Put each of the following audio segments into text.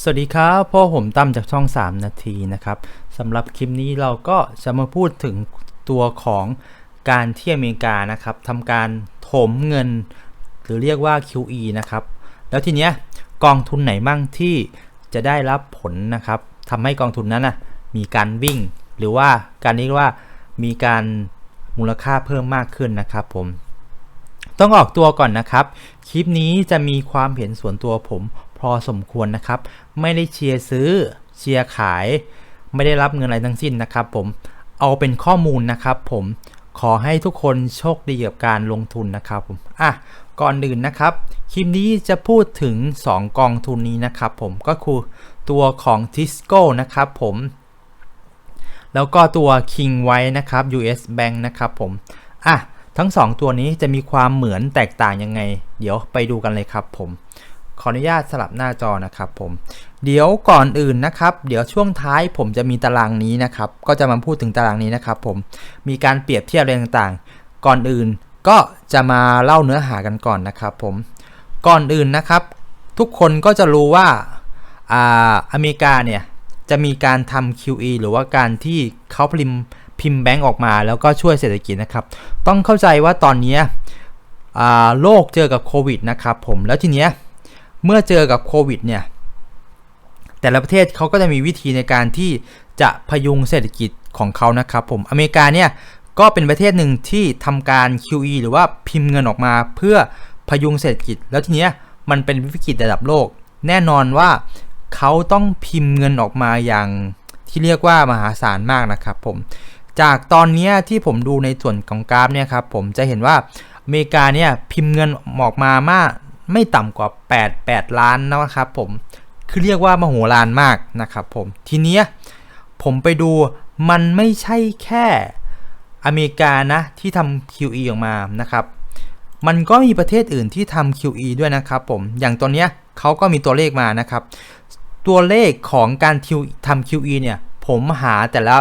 สวัสดีครับพ่อผมตั้มจากช่อง 3 นาทีนะครับสำหรับคลิปนี้เราก็จะมาพูดถึงตัวของการที่อเมริกานะครับทำการถมเงิน หรือเรียกว่า QE นะครับ แล้วทีเนี้ยกองทุนไหนบ้างที่จะได้รับผลนะครับทำให้กองทุนนั้นนะมีการวิ่ง หรือว่าการนี้ว่ามีการมูลค่าเพิ่มมากขึ้นนะครับผมต้องออกตัวก่อนนะครับ คลิปนี้จะมีความเห็นส่วนตัวผม อสมควรนะครับ ไม่ได้เชียร์ซื้อเชียร์ขาย ไม่ได้รับเงินอะไรทั้งสิ้นนะครับผมเอาเป็นข้อมูลนะครับผมขอให้ทุกคนโชคดีกับการลงทุนนะครับผมอะก่อนอื่นนะครับ คลิปนี้จะพูดถึง 2 กองทุนนี้นะครับผมก็คือตัวของ Tisco นะครับผมแล้วก็ตัว King ไว้นะครับ US Bank นะครับผมอะทั้ง 2 ตัวนี้จะมีความเหมือนแตกต่างยังไง เดี๋ยวไปดูกันเลยครับผม ออนุญาตสลับหน้าจอนะครับผม เดี๋ยวก่อนอื่นนะครับ เดี๋ยวช่วงท้ายผมจะมีตารางนี้นะครับ ก็จะมาพูดถึงตารางนี้นะครับผม มีการเปรียบเทียบอะไรต่างๆ ก่อนอื่นก็จะมาเล่าเนื้อหากันก่อนนะครับผม ก่อนอื่นนะครับ ทุกคนก็จะรู้ว่าอ่าอเมริกาเนี่ยจะมีการทำ QE หรือว่าการที่เขาพิมพ์พิมพ์แบงก์ออกมา แล้วก็ช่วยเศรษฐกิจนะครับ ต้องเข้าใจว่าตอนนี้โลกเจอกับโควิดนะครับผม แล้วทีเนี้ย เมื่อเจอกับโควิดเนี่ยแต่ละประเทศเขาก็จะมีวิธีในการที่จะพยุงเศรษฐกิจของเขานะครับผมอเมริกาเนี่ยก็เป็นประเทศหนึ่งที่ทำการ QE หรือว่าพิมพ์เงินออกมาเพื่อพยุงเศรษฐกิจ แล้วทีเนี้ยมันเป็นวิกฤตระดับโลก แน่นอนว่าเขาต้องพิมพ์เงินออกมาอย่างที่เรียกว่ามหาศาลมากนะครับผมจากตอนนี้ที่ผมดูในส่วนของกราฟเนี่ยครับผมจะเห็นว่าอเมริกาเนี่ยพิมพ์เงินออกมามาก ไม่ต่ำกว่า 8 8 ล้านนะครับผม คือเรียกว่ามโหฬารมากนะครับผม ทีเนี้ยผมไปดูมันไม่ใช่แค่อเมริกานะที่ทำ QE ออกมานะครับ มันก็มีประเทศอื่นที่ทำ QE ด้วยนะครับผม อย่างตัวเนี้ยเขาก็มีตัวเลขมานะครับ ตัวเลขของการทำ QE เนี่ย ผมหาแต่ละ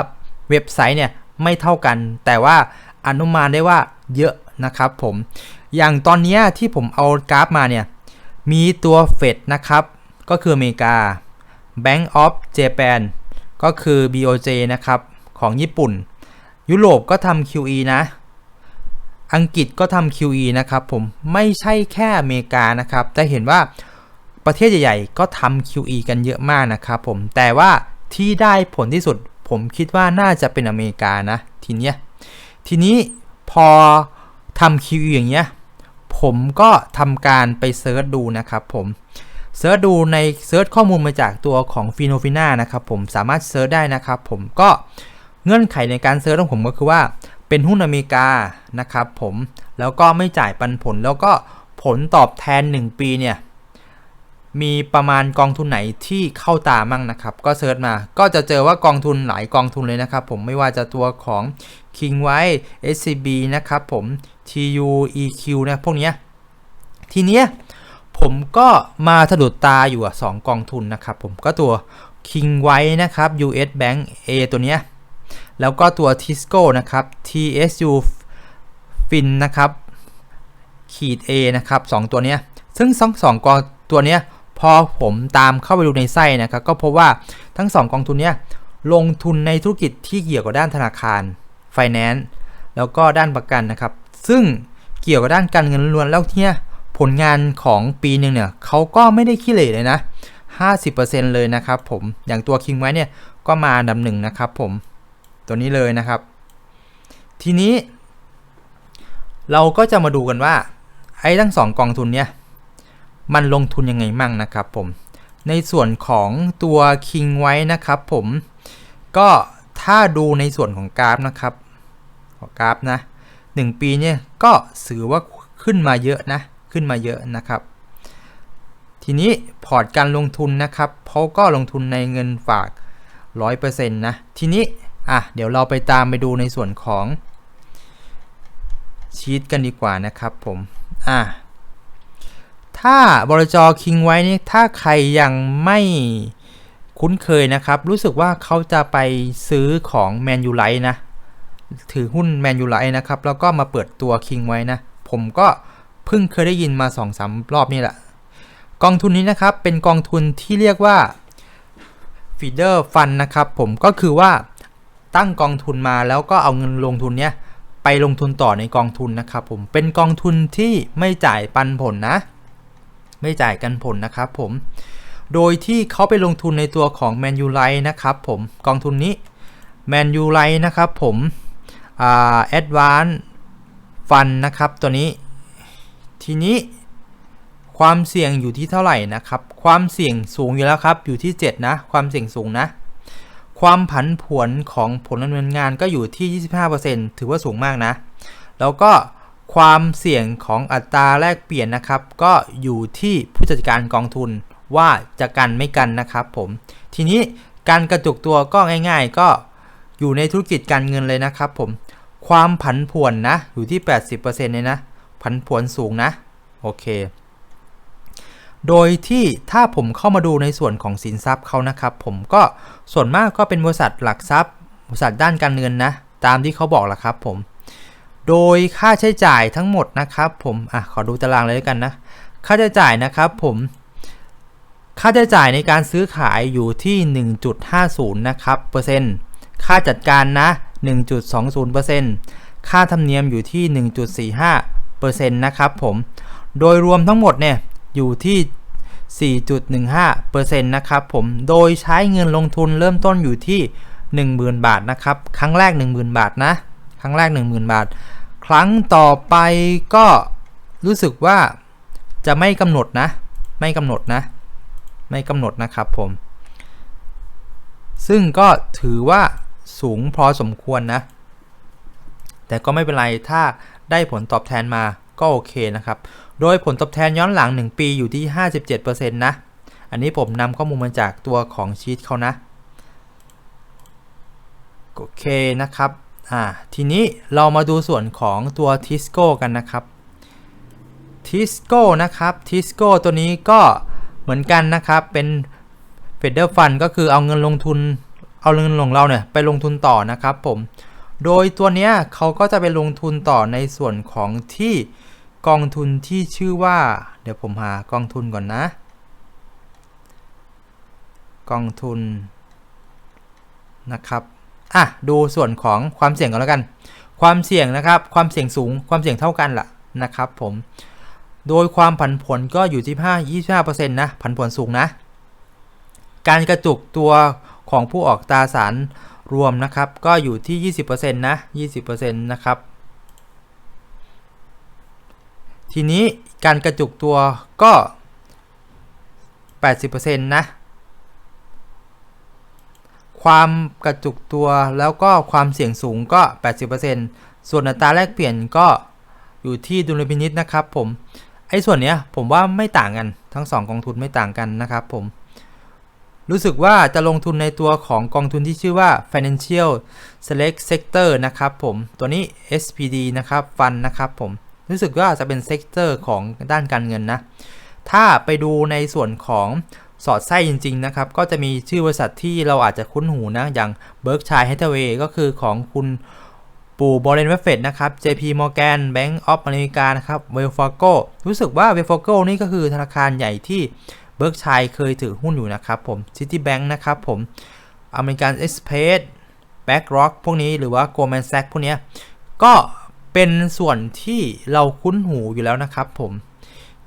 เว็บไซต์เนี่ยไม่เท่ากัน แต่ว่าอนุมานได้ว่าเยอะนะครับผม อย่างตอนนี้ที่ผมเอากราฟมาเนี่ย มีตัวเฟดนะครับ ก็คืออเมริกา Bank of Japan ก็คือ BOJ นะครับ ของญี่ปุ่น ยุโรปก็ทำ QE นะ อังกฤษก็ทำ QE นะครับผมไม่ใช่แค่อเมริกานะครับจะเห็นว่าประเทศใหญ่ๆ ก็ทำ QE กันเยอะมากนะครับผมแต่ว่าที่ได้ผลที่สุดผมคิดว่าน่าจะเป็นอเมริกานะ ทีเนี้ยทีนี้พอทำ QE อย่างเงี้ย ผมก็ทำการไปเซิร์ชดูนะครับผมเซิร์ชดูในเซิร์ชข้อมูลมาจากตัวของฟีโนฟิน่านะครับผมสามารถเซิร์ชได้นะครับผมก็เงื่อนไขในการเซิร์ชของผมก็คือว่าเป็นหุ้นอเมริกานะครับผมแล้วก็ไม่จ่ายปันผลแล้วก็ผลตอบแทน 1 ปีเนี่ย มีประมาณกองทุนไหนที่เข้าตามั่งนะครับ ก็เซิร์ชมาก็จะเจอว่ากองทุนหลายกองทุนเลยนะครับ ผมไม่ว่าจะตัวของ King ไว้ SCB นะครับผม TUEQ นะพวกเนี้ยทีเนี้ยผมก็มาสะดุดตาอยู่อะสองกองทุนนะครับ ผมก็ตัว King ไว้นะครับ US Bank A ตัวเนี้ยแล้วก็ตัว Tisco นะครับ TSU Fin นะครับขีด A นะครับสองตัวเนี้ยซึ่งสองสองกองตัวเนี้ย พอผมตามเข้าไปดูในไส้นะครับก็พบว่าทั้งสองกองทุนเนี้ยลงทุนในธุรกิจที่เกี่ยวกับด้านธนาคาร Finance แล้วก็ด้านประกันนะครับ ซึ่งเกี่ยวกับด้านการเงินล้วนแล้วเนี่ยผลงานของปีหนึ่งเนี่ยเขาก็ไม่ได้ขี้เหร่เลยนะ 50%เลยนะครับผมอย่างตัวคิงไว้เนี่ยก็มาอันดับหนึ่งนะครับผมตัวนี้เลยนะครับ ทีนี้ เราก็จะมาดูกันว่า ไอ้ทั้งสองกองทุนเนี่ย มันลงทุนยังไงมั่งนะครับผม ในส่วนของตัวคิงไว้นะครับผมก็ถ้าดูในส่วนของกราฟนะครับกราฟนะ1ปีเนี่ยก็ถือว่าขึ้นมาเยอะนะขึ้นมาเยอะนะครับ ทีนี้พอร์ตการลงทุนนะครับเขาก็ลงทุนในเงินฝาก 100%นะทีนี้อะเดี๋ยวเราไปตามไปดูในส่วนของชีตกันดีกว่านะครับผมอะ ถ้าบริจคิงไว้นี่ถ้าใครยังไม่คุ้นเคยนะครับ รู้สึกว่าเขาจะไปซื้อของแมนยูไลท์นะ ถือหุ้นแมนยูไลท์นะครับ แล้วก็มาเปิดตัวคิงไว้นะ ผมก็เพิ่งเคยได้ยินมา2อสรอบนี่แหละ กองทุนนี้นะครับเป็นกองทุนที่เรียกว่าฟีเดอร์ฟันนะครับ ผมก็คือว่าตั้งกองทุนมาแล้วก็เอาเงินลงทุนเนี้ยไปลงทุนต่อในกองทุนนะครับผมเป็นกองทุนที่ไม่จ่ายปันผลนะ ไม่จ่ายกันผลนะครับผม โดยที่เขาไปลงทุนในตัวของ m a n u l i t e นะครับผมกองทุนนี้ m a n u l i t e นะครับผมแอ่า Advance Fund นะครับตัวนี้ ทีนี้ความเสี่ยงอยู่ที่เท่าไหร่นะครับ ความเสี่ยงสูงอยู่แล้วครับ อยู่ที่ 7 นะ ความเสี่ยงสูงนะ ความผันผวนของผลดำเนินงานก็อยู่ที่ 25%ถือว่าสูงมากนะ แล้วก็ ความเสี่ยงของอัตราแลกเปลี่ยนนะครับ ก็อยู่ที่ผู้จัดการกองทุนว่าจะกันไม่กันนะครับผม ทีนี้การกระจุกตัวก็ง่ายๆ ก็อยู่ในธุรกิจการเงินเลยนะครับผม ความผันผวนนะ อยู่ที่ 80%เลยนะ ผันผวนสูงนะ โอเค โดยที่ถ้าผมเข้ามาดูในส่วนของสินทรัพย์เขานะครับผมก็ส่วนมากก็เป็นบริษัทหลักทรัพย์ บริษัทด้านการเงินนะ ตามที่เขาบอกแหละครับผม โดยค่าใช้จ่ายทั้งหมดนะครับ ผมอะขอดูตารางเลยแล้วกันนะ ค่าใช้จ่ายนะครับ ผม ค่าใช้จ่ายในการซื้อขายอยู่ที่ 1.50 นะครับเปอร์เซ็นต์ค่าจัดการนะ 1.20%เปอร์เซ็นต์ค่าธรรมเนียมอยู่ที่ 1.45%เปอร์เซ็นต์นะครับผม โดยรวมทั้งหมดเนี่ยอยู่ที่ 4.15%นะครับผม โดยใช้เงินลงทุนเริ่มต้นอยู่ที่ 10,000 บาทนะครับ ครั้งแรก 10,000 บาทนะ ครั้งแรก 10,000 บาท ครั้งต่อไปก็รู้สึกว่าจะไม่กำหนดนะ ไม่กำหนดนะ ไม่กำหนดนะครับผม ซึ่งก็ถือว่าสูงพอสมควรนะ แต่ก็ไม่เป็นไรถ้าได้ผลตอบแทนมาก็โอเคนะครับ โดยผลตอบแทนย้อนหลัง 1 ปีอยู่ที่ 57%นะ อันนี้ผมนำข้อมูลมาจากตัวของชีตเขานะ โอเคนะครับ อ่าทีนี้เรามาดูส่วนของตัว Tisco กันนะครับ Tisco นะครับ Tisco ตัวนี้ก็เหมือนกันนะครับเป็น f e d e r Fund ก็คือเอาเงินลงทุนเอาเงินของเราเนี่ยไปลงทุนต่อนะครับผมโดยตัวเนี้ยเขาก็จะไปลงทุนต่อในส่วนของที่กองทุนที่ชื่อว่า เดี๋ยวผมหากองทุนก่อนนะ กองทุนนะครับ อะดูส่วนของความเสี่ยงกันแล้วกัน ความเสี่ยงนะครับ ความเสี่ยงสูงความเสี่ยงเท่ากันล่ะนะครับ ผม โดยความผันผวนก็อยู่ที่5 25%นะผันผวนสูงนะ การกระจุกตัวของผู้ออกตราสารรวมนะครับ ก็อยู่ที่ 20%นะ20%นะครับทีนี้การกระจุกตัวก็ 80%นะ ความกระจุกตัวแล้วก็ความเสี่ยงสูงก็ 80%ส่วนอัตราแลกเปลี่ยนก็อยู่ที่ดุลพินิษนะครับผมไอ้ส่วนเนี้ยผมว่าไม่ต่างกันทั้ง 2 กองทุนไม่ต่างกันนะครับผมรู้สึกว่าจะลงทุนในตัวของกองทุนที่ชื่อว่า Financial Select Sector นะครับผมตัวนี้ SPD นะครับ Fund นะครับผมรู้สึกว่าจะเป็นเซกเตอร์ของด้านการเงินนะ ถ้าไปดูในส่วนของ สอดไส้จริง ๆ นะครับ ก็จะมีชื่อบริษัทที่เราอาจจะคุ้นหูนะ อย่าง Berkshire Hathaway ก็คือของคุณปู่บร r นเวฟเฟตนะครับ JP Morgan Bank of America นะครับ Wells Fargo รู้สึกว่า Wells Fargo นี่ก็คือธนาคารใหญ่ที่ Berkshire เคยถือหุ้นอยู่นะครับผม Citibank นะครับผม American Express BlackRock พวกนี้หรือว่า Goldman Sachs พวกนี้ก็เป็นส่วนที่เราคุ้นหูอยู่แล้วนะครับผม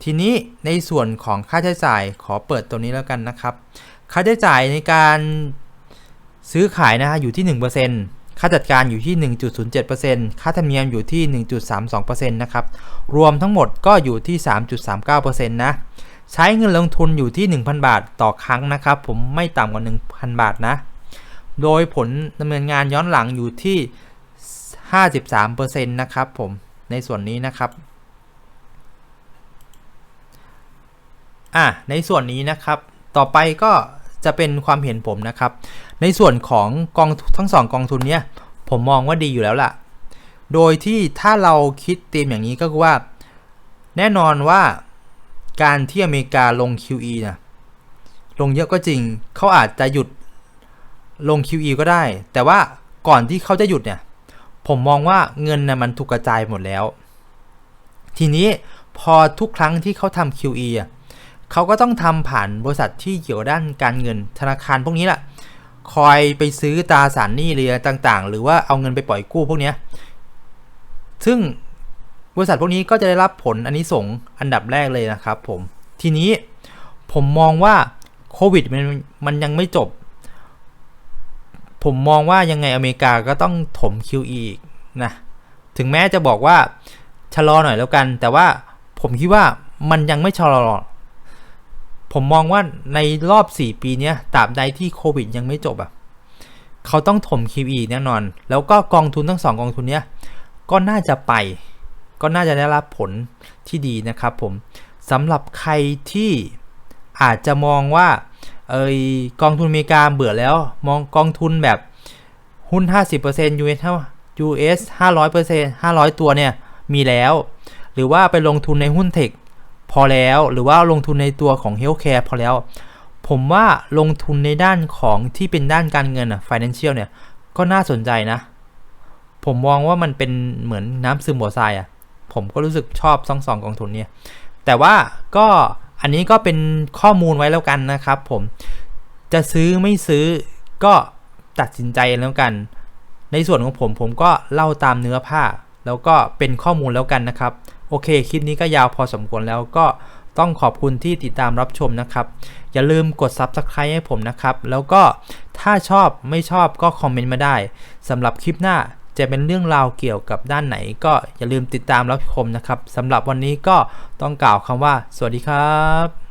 ทีนี้ในส่วนของค่าใช้จ่ายขอเปิดตัวนี้แล้วกันนะครับ ค่าใช้จ่ายในการซื้อขายนะฮะอยู่ที่ 1%ค่าจัดการอยู่ที่ 1.07%ค่าธรรมเนียมอยู่ที่ 1.32%นะครับ รวมทั้งหมดก็อยู่ที่ 3.39%นะใช้เงินลงทุนอยู่ที่ 1,000 บาทต่อครั้งนะครับ ผมไม่ต่ำกว่า 1,000 บาทนะ โดยผลดำเนินงานย้อนหลังอยู่ที่ 53%นะครับผมในส่วนนี้นะครับ อะในส่วนนี้นะครับ ต่อไปก็จะเป็นความเห็นผมนะครับ ในส่วนของกองทั้งสองกองทุนเนี่ยผมมองว่าดีอยู่แล้วล่ะ โดยที่ถ้าเราคิดตีมอย่างนี้ก็คือว่า แน่นอนว่าการที่อเมริกาลง QE นะลงเยอะก็จริง เขาอาจจะหยุดลง QE ก็ได้ แต่ว่าก่อนที่เขาจะหยุดเนี่ย ผมมองว่าเงินนะมันถูกกระจายหมดแล้ว ทีนี้พอทุกครั้งที่เขาทำ QE อะ เขาก็ต้องทำผ่านบริษัทที่เกี่ยวด้านการเงินธนาคารพวกนี้แหละคอยไปซื้อตราสารหนี้เรือต่างๆ หรือว่าเอาเงินไปปล่อยกู้พวกนี้ซึ่งบริษัทพวกนี้ก็จะได้รับผลอันนี้ส่งอันดับแรกเลยนะครับผม ทีนี้ผมมองว่าโควิดมันมันยังไม่จบ ผมมองว่ายังไงอเมริกาก็ต้องถม QE อีกนะ ถึงแม้จะบอกว่าชะลอหน่อยแล้วกัน แต่ว่าผมคิดว่ามันยังไม่ชะลอ ผมมองว่าในรอบ 4 ปีนี้ตราบใดที่โควิดยังไม่จบอะเขาต้องถม QE แน่นอน แล้วก็กองทุนทั้งสองกองทุนเนี้ยก็น่าจะไป ก็น่าจะได้รับผลที่ดีนะครับผมสำหรับใครที่อาจจะมองว่าเอยกองทุนอเมริกาเบื่อแล้ว มองกองทุนแบบหุ้น 50% US US 500% 500 ตัวเนี่ยมีแล้ว หรือว่าไปลงทุนในหุ้นเทค พอแล้วหรือว่าลงทุนในตัวของ Healthcare พอแล้ว ผมว่าลงทุนในด้านของที่เป็นด้านการเงินอะ Financial เนี่ย ก็น่าสนใจนะ ผมมองว่ามันเป็นเหมือนน้ำซึมหัวทรายอะผมก็รู้สึกชอบสองสองกองทุนเนี่ย แต่ว่าก็อันนี้ก็เป็นข้อมูลไว้แล้วกันนะครับผมจะซื้อไม่ซื้อก็ตัดสินใจแล้วกัน ในส่วนของผมผมก็เล่าตามเนื้อผ้า แล้วก็เป็นข้อมูลแล้วกันนะครับ โอเค คลิปนี้ก็ยาวพอสมควรแล้วก็ต้องขอบคุณที่ติดตามรับชมนะครับ อย่าลืมกด Subscribe ให้ผมนะครับ แล้วก็ถ้าชอบไม่ชอบก็คอมเมนต์มาได้สำหรับคลิปหน้าจะเป็นเรื่องราวเกี่ยวกับด้านไหน ก็อย่าลืมติดตามรับชมนะครับสำหรับวันนี้ก็ต้องกล่าวคำว่า สวัสดีครับ